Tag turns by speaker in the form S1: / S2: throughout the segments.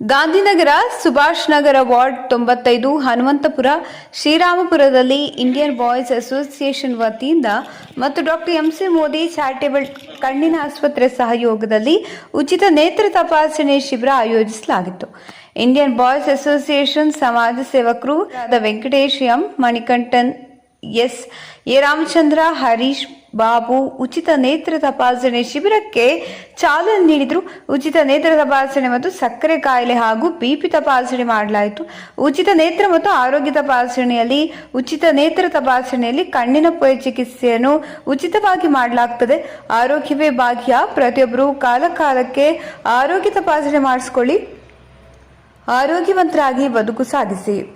S1: Gandhinagar Subhash Nagar ward ತೊಂಬತ್ತೈದು ಹನುಮಂತಪುರ ಶ್ರೀರಾಮಪುರದಲ್ಲಿ Indian boys association ವತಿಯಿಂದ ಮತ್ತು doctor M C Modi charitable ಕಣ್ಣಿನ ಆಸ್ಪತ್ರೆ ಸಹಯೋಗದಲ್ಲಿ ಉಚಿತ ನೇತ್ರ ತಪಾಸಣೆ ಶಿಬಿರ ಆಯೋಜಿಸಲಾಗಿತ್ತು. ಇಂಡಿಯನ್ ಬಾಯ್ಸ್ ಅಸೋಸಿಯೇಷನ್ ಸಮಾಜ ಸೇವಕರು Venkatesh M, Manikantan S, A Ramachandra, Harish Babu ಉಚಿತ ನೇತ್ರ ತಪಾಸಣೆ ಶಿಬಿರಕ್ಕೆ ಚಾಲನೆ ನೀಡಿದರು. ಉಚಿತ ನೇತ್ರ ತಪಾಸಣೆ ಮತ್ತು ಸಕ್ಕರೆ ಕಾಯಿಲೆ ಹಾಗೂ ಬಿಪಿ ತಪಾಸಣೆ ಮಾಡಲಾಯಿತು. ಉಚಿತ ನೇತ್ರ ಮತ್ತು ಆರೋಗ್ಯ ತಪಾಸಣೆಯಲ್ಲಿ ಉಚಿತ ನೇತ್ರ ತಪಾಸಣೆಯಲ್ಲಿ ಕಣ್ಣಿನ ಪೊರೆ ಚಿಕಿತ್ಸೆಯನ್ನು ಉಚಿತವಾಗಿ ಮಾಡಲಾಗ್ತದೆ. ಆರೋಗ್ಯವೇ ಭಾಗ್ಯ. ಪ್ರತಿಯೊಬ್ಬರು ಕಾಲ ಕಾಲಕ್ಕೆ ಆರೋಗ್ಯ ತಪಾಸಣೆ ಮಾಡಿಸ್ಕೊಳ್ಳಿ. ಆರೋಗ್ಯವಂತರಾಗಿ ಬದುಕು ಸಾಗಿಸಿ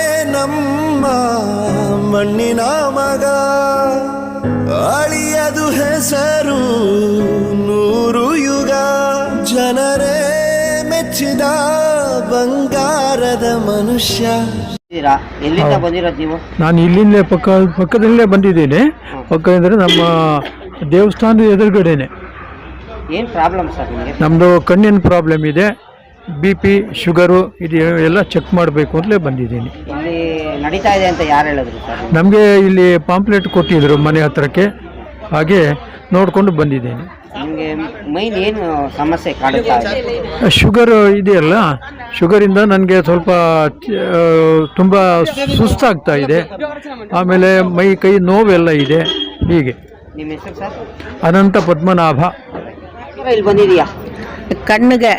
S2: ನಮ್ಮ ಮಣ್ಣಿನ ಮಗ. ಅಳಿಯದು ಹೆಸರು ನೂರು ಯುಗ. ಜನರೇ ಮೆಚ್ಚಿದ ಬಂಗಾರದ ಮನುಷ್ಯ.
S3: ಇದ್ದೀರಾ ಎಲ್ಲಿಂದ ಬಂದಿರೋದು ನೀವು?
S4: ನಾನು ಇಲ್ಲಿಂದಲೇ ಪಕ್ಕ ಪಕ್ಕದಲ್ಲೇ ಬಂದಿದ್ದೇನೆ. ಪಕ್ಕ ಅಂದರೆ ನಮ್ಮ ದೇವಸ್ಥಾನದ ಎದುರುಗಡೆನೆ.
S3: ಏನ್ ಪ್ರಾಬ್ಲಮ್ ಸರ್ ನಿಮಗೆ?
S4: ನಮ್ಮದು ಕಣ್ಣಿನ ಪ್ರಾಬ್ಲಮ್ ಇದೆ. ಬಿ ಪಿ ಶುಗರು ಇದು ಎಲ್ಲ ಚೆಕ್ ಮಾಡಬೇಕು ಅಂತಲೇ ಬಂದಿದ್ದೀನಿ.
S3: ಇಲ್ಲಿ ನಡೀತಾ ಇದೆ ಅಂತ ಯಾರು ಹೇಳಿದ್ರು ಸರ್?
S4: ನಮಗೆ ಇಲ್ಲಿ ಪಾಂಪ್ಲೆಟ್ ಕೊಟ್ಟಿದ್ರು ಮನೆ ಹತ್ರಕ್ಕೆ. ಹಾಗೆ ನೋಡಿಕೊಂಡು ಬಂದಿದ್ದೇನೆ.
S3: ನಿಮಗೆ ಮೈನ್ ಏನು ಸಮಸ್ಯೆ ಕಾಡುತ್ತಾ ಇದೆ?
S4: ಶುಗರ್ ಇದೆಯಲ್ಲ ಶುಗರಿಂದ ನನಗೆ ಸ್ವಲ್ಪ ತುಂಬ ಸುಸ್ತಾಗ್ತಾ ಇದೆ. ಆಮೇಲೆ ಮೈ ಕೈ ನೋವೆಲ್ಲ ಇದೆ. ಹೀಗೆ.
S3: ನಿಮ್ಮ ಹೆಸರು ಸರ್?
S4: ಅನಂತ ಪದ್ಮನಾಭ.
S3: ಇಲ್ಲಿ ಬಂದಿದೆಯಾ
S5: ಕಣ್ಣಿಗೆ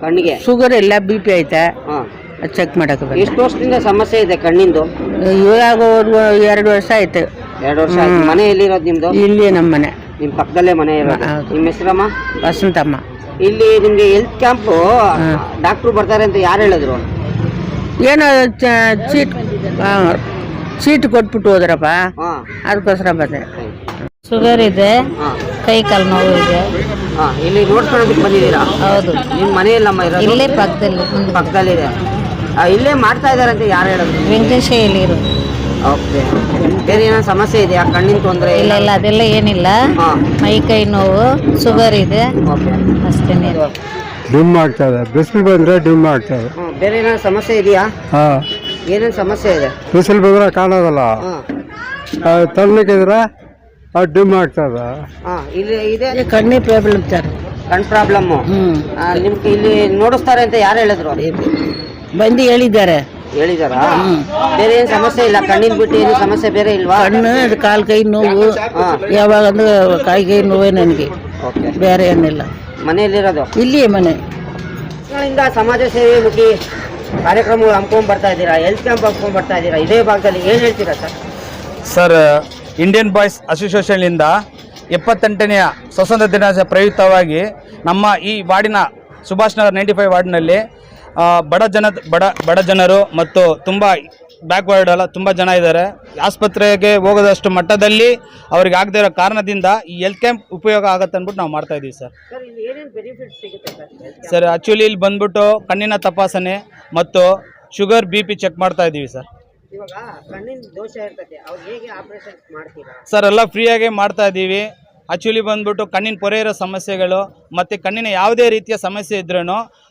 S3: ಕಣ್ಣಿಗೆ?
S5: ಶುಗರ್ ಇಲ್ಲ ಬಿ ಪಿ ಐತೆ.
S3: ಹಾಂ.
S5: ಚೆಕ್ ಮಾಡಕ್ಕೆ ಬಂದೆ
S3: ಎಷ್ಟು ವರ್ಷದಿಂದ ಸಮಸ್ಯೆ ಇದೆ ಕಣ್ಣಿಂದು?
S5: ಇವಾಗ ಒಂದು ಎರಡು ವರ್ಷ ಆಯ್ತು.
S3: ಎರಡು ವರ್ಷ ಆಯ್ತು. ಮನೆ ಎಲ್ಲಿರೋದು ನಿಮ್ದು?
S5: ಇಲ್ಲಿ ನಮ್ಮ ಮನೆ.
S3: ನಿಮ್ಮ ಪಕ್ಕದಲ್ಲೇ ಮನೆ ಇರೋದು.
S5: ಹೌದು.
S3: ನಿಮ್ಮ ಹೆಸರಮ್ಮ?
S5: ವಸಂತಮ್ಮ.
S3: ಇಲ್ಲಿ ನಿಮ್ಗೆ ಹೆಲ್ತ್ ಕ್ಯಾಂಪ್ ಡಾಕ್ಟ್ರು ಬರ್ತಾರೆ ಅಂತ ಯಾರು ಹೇಳಿದ್ರು?
S5: ಏನೋ ಚ- ಚೀಟ್ ಆ, ಚೀಟ್ ಕೊಟ್ಬಿಟ್ಟು ಹೋದ್ರಪ್ಪ.
S3: ಹಾಂ.
S5: ಅದಕ್ಕೋಸ್ಕರ ಬಂದೆ.
S6: ಶುಗರ್ ಇದೆ.
S3: ಹಾಂ.
S6: ಕೈ ಕಾಲು ನೋವು ಇದೆ.
S3: ಹಾಂ ಇಲ್ಲಿ ನೋಡ್ಕೊಳ್ಳೋದಕ್ಕೆ ಬಂದಿದ್ದೀರಾ?
S6: ಹೌದು.
S3: ನಿಮ್ಮ ಮನೆಯಲ್ಲಮ್ಮ ಇರೋದು?
S6: ಇಲ್ಲೇ ಪಕ್ಕದಲ್ಲಿ ಮುಂದೆ.
S3: ಪಕ್ಕದಲ್ಲಿದೆ ಆ, ಇಲ್ಲೇ ಮಾಡ್ತಾ ಇದ್ದಾರೆ ಅಂತ ಯಾರು ಹೇಳೋದು
S6: ವೆಂಕಟೇಶಲ್ಲಿ ಇರು
S3: ಓಕೆ ಬೇರೆ ಏನೋ ಸಮಸ್ಯೆ ಇದೆಯಾ? ಕಣ್ಣಿನ ತೊಂದರೆ
S6: ಇಲ್ಲ ಇಲ್ಲ ಅದೆಲ್ಲ ಏನಿಲ್ಲ.
S3: ಹಾಂ.
S6: ಮೈ ಕೈ ನೋವು ಶುಗರ್ ಇದೆ.
S3: ಓಕೆ.
S6: ಅಷ್ಟೇನೆ
S4: ಡಿಮ್ ಆಗ್ತದೆ ಬಿಸಿಲು ಬಂದರೆ ಡಿಮ್ ಆಗ್ತದೆ
S3: ಹ್ಮ್, ಬೇರೆ ಏನೋ ಸಮಸ್ಯೆ ಇದೆಯಾ?
S4: ಹಾಂ.
S3: ಏನೇನು ಸಮಸ್ಯೆ ಇದೆ?
S4: ಬಿಸಿಲು ಬಂದರೆ ಕಾಣೋದಲ್ಲ.
S3: ಹಾಂ.
S4: ತಣ್ಣಗಿದ್ರೆ ಅದು ಡಿಮ್ ಆಗ್ತದೆ
S3: ಹಾಂ ಇಲ್ಲಿ ಇದೆ.
S5: ಕಣ್ಣಿ ಪ್ರಾಬ್ಲಮ್ ಸರ್
S3: ಕಣ್
S5: ಪ್ರಾಬ್ಲಮ್
S3: ನಿಮ್ಗೆ ಇಲ್ಲಿ ನೋಡಿಸ್ತಾರೆ ಅಂತ ಯಾರು ಹೇಳಿದ್ರು?
S5: ಬಂದು ಹೇಳಿದ್ದಾರೆ.
S3: ಹೇಳಿದಾರ? ಬೇರೆ ಏನು ಸಮಸ್ಯೆ ಇಲ್ಲ? ಕಣ್ಣಿನ ಬಿಟ್ಟು ಏನು ಸಮಸ್ಯೆ ಬೇರೆ ಇಲ್ವಾ?
S5: ಕಣ್ಣು ಅದು ಕಾಲು ಕೈ ನೋವು.
S3: ಹಾಂ.
S5: ಯಾವಾಗ ಅಂದ್ರೆ ಕಾಯಿ ಕೈ ನೋವೇ ನನಗೆ.
S3: ಓಕೆ.
S5: ಬೇರೆ ಏನಿಲ್ಲ.
S3: ಮನೆಯಲ್ಲಿರೋದು?
S5: ಇಲ್ಲಿಯೇ ಮನೆ.
S3: ವರ್ಷಗಳಿಂದ ಸಮಾಜ ಸೇವೆ ಮುಖಿ ಕಾರ್ಯಕ್ರಮಗಳು ಹಮ್ಕೊಂಡ್ ಬರ್ತಾ ಇದ್ದೀರಾ? ಹೆಲ್ತ್ ಕ್ಯಾಂಪ್ ಹಮ್ಕೊಂಡ್ ಬರ್ತಾ ಇದ್ದೀರಾ? ಇದೇ ಭಾಗದಲ್ಲಿ ಏನ್ ಹೇಳ್ತೀರಾ ಸರ್?
S7: ಸರ್ ಇಂಡಿಯನ್ ಬಾಯ್ಸ್ ಅಸೋಸಿಯೇಷನ್ನಿಂದ ಎಪ್ಪತ್ತೆಂಟನೆಯ ಸ್ವಾತಂತ್ರ್ಯ ದಿನಾಚರಣೆ ಪ್ರಯುಕ್ತವಾಗಿ ನಮ್ಮ ಈ ವಾರ್ಡಿನ ಸುಭಾಷ್ ನಗರ್ ನೈಂಟಿ ಫೈವ್ ವಾರ್ಡ್ನಲ್ಲಿ ಬಡ ಜನ ಬಡ ಬಡ ಜನರು ಮತ್ತು ತುಂಬ ಬ್ಯಾಕ್ವರ್ಡ್ ಅಲ್ಲ ತುಂಬ ಜನ ಇದ್ದಾರೆ. ಆಸ್ಪತ್ರೆಗೆ ಹೋಗೋದಷ್ಟು ಮಟ್ಟದಲ್ಲಿ ಅವ್ರಿಗೆ ಆಗದೇ ಇರೋ ಕಾರಣದಿಂದ ಈ ಹೆಲ್ತ್ ಕ್ಯಾಂಪ್ ಉಪಯೋಗ ಆಗತ್ತೆ ಅಂದ್ಬಿಟ್ಟು ನಾವು ಮಾಡ್ತಾ ಇದ್ದೀವಿ ಸರ್.
S3: ಸರ್ ಇಲ್ಲಿ ಏನೇನು ಬೆನಿಫಿಟ್ ಸಿಗುತ್ತೆ ಸರ್
S7: ಸರ್ ಆ್ಯಕ್ಚುಲಿ ಇಲ್ಲಿ ಬಂದ್ಬಿಟ್ಟು ಕಣ್ಣಿನ ತಪಾಸಣೆ ಮತ್ತು ಶುಗರ್ ಬಿ ಪಿ ಚೆಕ್ ಮಾಡ್ತಾ ಇದ್ದೀವಿ ಸರ್.
S3: ಇವಾಗ ಕಣ್ಣಿನ ದೋಷ ಇರ್ತದೆ ಅವ್ರು ಹೇಗೆ ಆಪರೇಷನ್ ಮಾಡ್ತೀರಾ?
S7: ಸರ್ ಎಲ್ಲ ಫ್ರೀಯಾಗಿ ಮಾಡ್ತಾ ಇದ್ದೀವಿ. ಆ್ಯಕ್ಚುಲಿ ಬಂದ್ಬಿಟ್ಟು ಕಣ್ಣಿನ ಪೊರೆ ಇರೋ ಸಮಸ್ಯೆಗಳು ಮತ್ತು ಕಣ್ಣಿನ ಯಾವುದೇ ರೀತಿಯ ಸಮಸ್ಯೆ ಇದ್ರೂ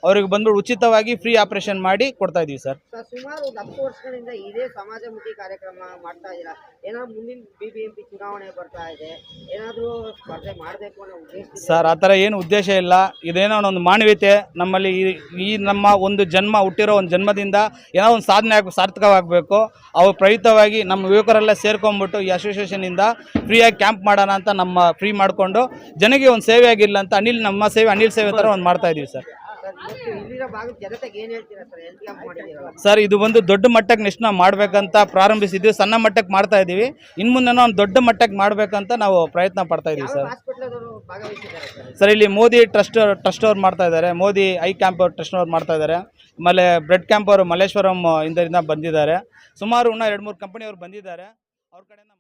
S7: ಅವ್ರಿಗೆ ಬಂದ್ಬಿಟ್ಟು ಉಚಿತವಾಗಿ ಫ್ರೀ ಆಪರೇಷನ್ ಮಾಡಿ ಕೊಡ್ತಾ ಇದ್ದೀವಿ ಸರ್.
S3: ಸರ್ ಸುಮಾರು ಒಂದು ಹತ್ತು ವರ್ಷಗಳಿಂದ ಇದೇ ಸಮಾಜಮುಖಿ ಕಾರ್ಯಕ್ರಮ ಮಾಡ್ತಾ ಇದ್ದೀರಾ ಏನಾದ್ರು ಮುಂದಿನ ಬಿ ಬಿ ಎಂ ಪಿ ಚುನಾವಣೆ ಬರ್ತಾ ಇದೆ. ಏನಾದರೂ ಸ್ಪರ್ಧೆ ಮಾಡಬೇಕು ಅನ್ನೋ ಉದ್ದೇಶ
S7: ಸರ್ ಆ ಥರ ಏನು ಉದ್ದೇಶ ಇಲ್ಲ. ಇದೇನೋ ಒಂದು ಮಾನವೀಯತೆ. ನಮ್ಮಲ್ಲಿ ಈ ಈ ನಮ್ಮ ಒಂದು ಜನ್ಮ ಹುಟ್ಟಿರೋ ಒಂದು ಜನ್ಮದಿಂದ ಏನೋ ಒಂದು ಸಾಧನೆ ಆಗ ಸಾರ್ಥಕವಾಗಬೇಕು. ಅವ್ರ ಪ್ರಯುಕ್ತವಾಗಿ ನಮ್ಮ ಯುವಕರೆಲ್ಲ ಸೇರ್ಕೊಂಡ್ಬಿಟ್ಟು ಈ ಅಸೋಸಿಯೇಷನಿಂದ ಫ್ರೀಯಾಗಿ ಕ್ಯಾಂಪ್ ಮಾಡೋಣ ಅಂತ ನಮ್ಮ ಫ್ರೀ ಮಾಡಿಕೊಂಡು ಜನಗೆ ಒಂದು ಸೇವೆ ಆಗಿಲ್ಲ ಅಂತ ಅನಿಲ್, ನಮ್ಮ ಸೇವೆ, ಅನಿಲ್ ಸೇವೆ ಥರ ಒಂದು ಮಾಡ್ತಾ ಇದ್ದೀವಿ ಸರ್.
S3: ಸರ್,
S7: ಇದು ಒಂದು ದೊಡ್ಡ ಮಟ್ಟಕ್ಕೆ ನೆಕ್ಸ್ಟ್ ನಾವು ಮಾಡಬೇಕಂತ ಪ್ರಾರಂಭಿಸಿದ್ವಿ, ಸಣ್ಣ ಮಟ್ಟಕ್ಕೆ ಮಾಡ್ತಾ ಇದ್ದೀವಿ ಇನ್ ಮುಂದೆ ಒಂದು ದೊಡ್ಡ ಮಟ್ಟಕ್ಕೆ ಮಾಡ್ಬೇಕಂತ ನಾವು ಪ್ರಯತ್ನ ಪಡ್ತಾ
S3: ಭಾಗವಹಿಸಿದ್ದಾರೆ ಸರ್.
S7: ಸರ್, ಇಲ್ಲಿ ಮೋದಿ ಟ್ರಸ್ಟ್ ಟ್ರಸ್ಟ್ ಅವ್ರು ಮಾಡ್ತಾ ಇದ್ದಾರೆ. ಮೋದಿ ಐ ಕ್ಯಾಂಪ್ ಅವ್ರು ಟ್ರಸ್ಟ್ ಅವ್ರು ಮಾಡ್ತಾ ಇದ್ದಾರೆ. ಆಮೇಲೆ ಬ್ರೆಡ್ ಕ್ಯಾಂಪ್ ಅವರು ಮಲ್ಲೇಶ್ವರಂ ಇಂದರಿಂದ ಬಂದಿದ್ದಾರೆ. ಸುಮಾರು ಇನ್ನೂ ಎರಡು ಮೂರು ಕಂಪನಿಯವರು ಬಂದಿದ್ದಾರೆ. ಅವ್ರ ಕಡೆಯಿಂದ